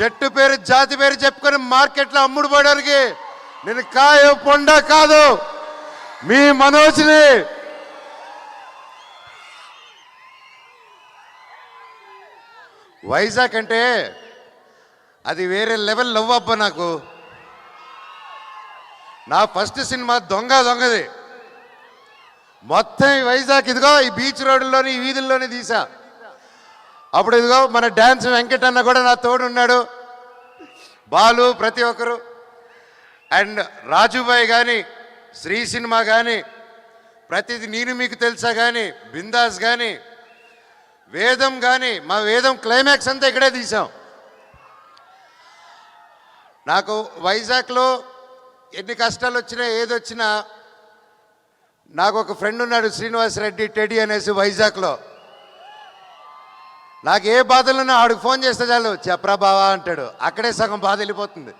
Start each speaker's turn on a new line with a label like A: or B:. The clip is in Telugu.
A: చెట్టు పేరు జాతి పేరు చెప్పుకొని మార్కెట్లో అమ్ముడు పోవడానికి నేను కాయ పొండ కాదు. మీ మనోజ్ని వైజాగ్ అంటే అది వేరే లెవెల్ లవ్ అబ్బా నాకు. నా ఫస్ట్ సినిమా దొంగ దొంగది. మొత్తం ఈ వైజాగ్ ఇదిగో ఈ బీచ్ రోడ్లోని ఈ వీధుల్లోనే తీసా. అప్పుడు ఇదిగో మన డ్యాన్స్ వెంకట్ అన్న కూడా నా తోడు ఉన్నాడు బాలు ప్రతి ఒక్కరు. అండ్ రాజుబాయ్ కానీ శ్రీ సినిమా కానీ ప్రతిది నేను మీకు తెలుసా కానీ బిందాస్ కానీ వేదం కానీ మా వేదం క్లైమాక్స్ అంతా ఇక్కడే తీసాం నాకు వైజాగ్లో ఎన్ని కష్టాలు వచ్చినా ఏదొచ్చినా నాకు ఒక ఫ్రెండ్ ఉన్నాడు శ్రీనివాస్ రెడ్డి టెడి అనేసి వైజాగ్లో. నాకు ఏ బాధలున్నా ఆడికి ఫోన్ చేస్తే చాలు. చెప్పరా బావా అంటాడు. అక్కడే సగం బాధ వెళ్ళిపోతుంది.